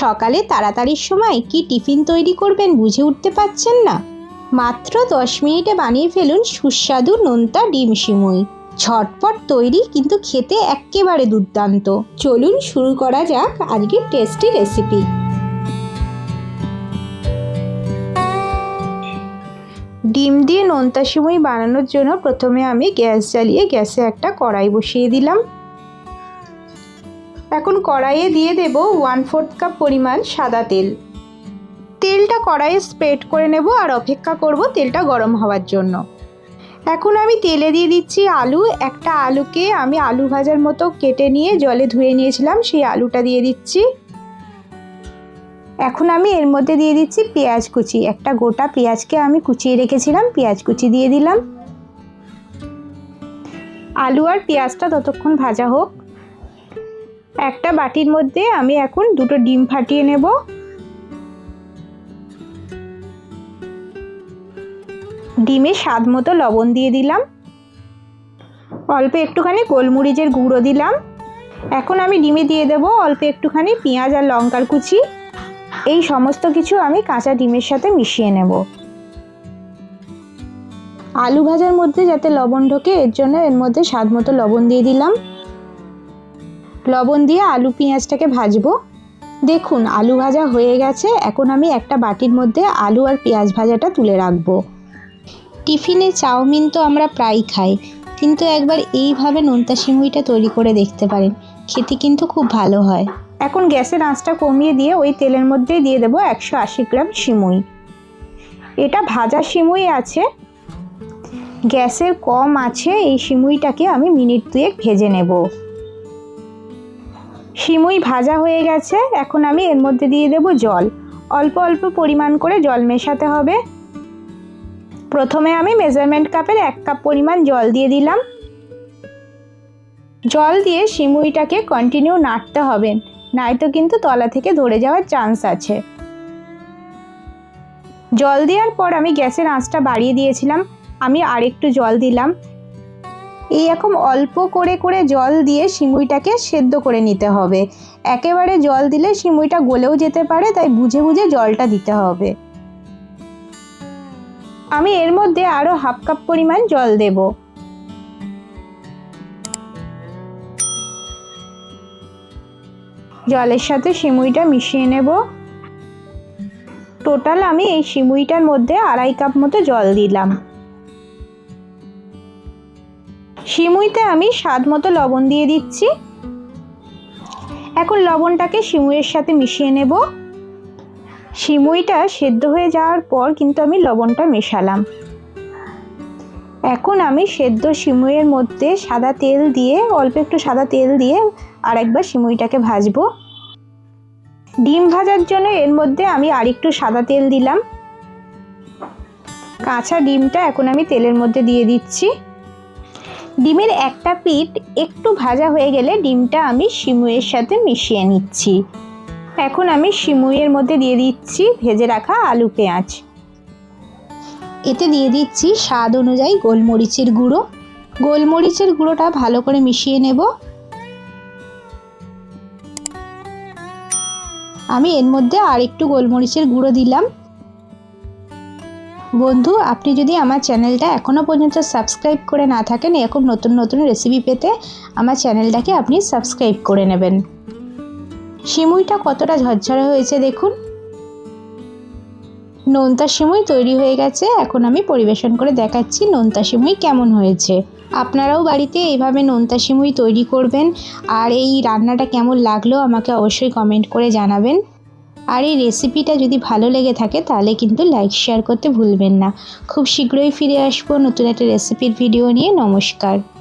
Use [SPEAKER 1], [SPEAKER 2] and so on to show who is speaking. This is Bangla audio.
[SPEAKER 1] সকালে তাড়াতাড়ির সময় কি টিফিন তৈরি করবেন বুঝে উঠতে পারছেন না। মাত্র দশ মিনিটে বানিয়ে ফেলুন সুস্বাদু নোনতা ডিম সিমুই। ঝটপট তৈরি কিন্তু খেতে এক্কেবারে দুর্দান্ত। চলুন শুরু করা যাক আজকের টেস্টি রেসিপি। ডিম দিয়ে নোনতা সিমুই বানানোর জন্য প্রথমে আমি গ্যাস জ্বালিয়ে গ্যাসে একটা কড়াই বসিয়ে দিলাম। এখন কড়াইয়ে দিয়ে দেব ওয়ান ফোর্থ কাপ পরিমাণ সাদা তেল। তেলটা কড়াইয়ে স্প্রেড করে নেব আর অপেক্ষা করব তেলটা গরম হওয়ার জন্য। এখন আমি তেলে দিয়ে দিচ্ছি আলু। একটা আলুকে আমি আলু ভাজার মতো কেটে নিয়ে জলে ধুয়ে নিয়েছিলাম, সেই আলুটা দিয়ে দিচ্ছি। এখন আমি এর মধ্যে দিয়ে দিচ্ছি পেঁয়াজ কুচি। একটা গোটা পেঁয়াজকে আমি কুচিয়ে রেখেছিলাম, পেঁয়াজ কুচি দিয়ে দিলাম। আলু আর পেঁয়াজটা ততক্ষণ ভাজা হোক। একটা বাটির মধ্যে আমি এখন দুটো ডিম ফাটিয়ে নেব। ডিমে স্বাদ মতো লবণ দিয়ে দিলাম। অল্প একটুখানি গোলমরিচের গুঁড়ো দিলাম। এখন আমি ডিমে দিয়ে দেব অল্প একটুখানি পেঁয়াজ আর লঙ্কার কুচি। এই সমস্ত কিছু আমি কাঁচা ডিমের সাথে মিশিয়ে নেব। আলু ভাজার মধ্যে যাতে লবণ ঢোকে, এর জন্য এর মধ্যে স্বাদ মতো লবণ দিয়ে দিলাম। লবণ দিয়ে আলু পেঁয়াজটাকে ভাজবো। দেখুন, আলু ভাজা হয়ে গেছে। এখন আমি একটা বাটির মধ্যে আলু আর পেঁয়াজ ভাজাটা তুলে রাখব। টিফিনে চাউমিন তো আমরা প্রায় খাই, কিন্তু একবার এইভাবে নোনতা সিমুইটা তৈরি করে দেখতে পারেন। খেতে কিন্তু খুব ভালো হয়। এখন গ্যাসের আঁচটা কমিয়ে দিয়ে ওই তেলের মধ্যেই দিয়ে দেবো একশো আশি গ্রাম সিমুই। এটা ভাজা সিমুই আছে। গ্যাসের কম আছে, এই সিমুইটাকে আমি মিনিট দুয়েক ভেজে নেব। সিমুই ভাজা হয়ে গেছে। এখন আমি এর মধ্যে দিয়ে দেব জল। অল্প অল্প পরিমাণ করে জল মেশাতে হবে। প্রথমে আমি মেজারমেন্ট কাপের এক কাপ পরিমাণ জল দিয়ে দিলাম। জল দিয়ে সিমুইটাকে কন্টিনিউ নাড়তে হবে। নয়তো কিন্তু তলা থেকে ধরে যাওয়ার চান্স আছে। জল দেওয়ার পর আমি গ্যাসের আঁচটা বাড়িয়ে দিয়েছিলাম। আমি আরেকটু জল দিলাম। এই রকম অল্প করে করে জল দিয়ে সিমুইটাকে সেদ্ধ করে নিতে হবে। একেবারে জল দিলে সিমুইটা গলেও যেতে পারে, তাই বুঝে বুঝে জলটা দিতে হবে। আমি এর মধ্যে আরও হাফ কাপ পরিমাণ জল দেব। জলের সাথে সিমুইটা মিশিয়ে নেব। টোটাল আমি এই সিমুইটার মধ্যে আড়াই কাপ মতো জল দিলাম। সিমুইতে আমি স্বাদ মতো লবণ দিয়ে দিচ্ছি। এখন লবণটাকে সিমুইয়ের সাথে মিশিয়ে নেব। সিমুইটা সেদ্ধ হয়ে যাওয়ার পর কিন্তু আমি লবণটা মেশালাম। এখন আমি সেদ্ধ সিমুইয়ের মধ্যে সাদা তেল দিয়ে, অল্প একটু সাদা তেল দিয়ে আর একবার সিমুইটাকে ভাজবো। ডিম ভাজার জন্য এর মধ্যে আমি আরেকটু সাদা তেল দিলাম। কাঁচা ডিমটা এখন আমি তেলের মধ্যে দিয়ে দিচ্ছি। ডিমের একটা পিঠ একটু ভাজা হয়ে গেলে ডিমটা আমি সিমুইয়ের সাথে মিশিয়ে নিচ্ছি। এখন আমি সিমুইয়ের মধ্যে দিয়ে দিচ্ছি ভেজে রাখা আলু পেঁয়াজ। এতে দিয়ে দিচ্ছি স্বাদ অনুযায়ী গোলমরিচের গুঁড়ো। গোলমরিচের গুঁড়োটা ভালো করে মিশিয়ে নেব। আমি এর মধ্যে আর একটু গোলমরিচের গুঁড়ো দিলাম। বন্ধু, আপনি যদি আমার চ্যানেলটা এখনও পর্যন্ত সাবস্ক্রাইব করে না থাকেন এরকম নতুন নতুন রেসিপি পেতে আমার চ্যানেলটাকে আপনি সাবস্ক্রাইব করে নেবেন। সিমুইটা কতটা ঝরঝরে হয়েছে দেখুন। নোনতা সিমুই তৈরি হয়ে গেছে, এখন আমি পরিবেশন করে দেখাচ্ছি নোনতা সিমুই কেমন হয়েছে। আপনারাও বাড়িতে এইভাবে নোনতা সিমুই তৈরি করবেন, আর এই রান্নাটা কেমন লাগল আমাকে অবশ্যই কমেন্ট করে জানাবেন। আর এই রেসিপিটা যদি ভালো লেগে থাকে, তাহলে কিন্তু লাইক শেয়ার করতে ভুলবেন না। খুব শীঘ্রই ফিরে আসব নতুন একটা রেসিপির ভিডিও নিয়ে। নমস্কার।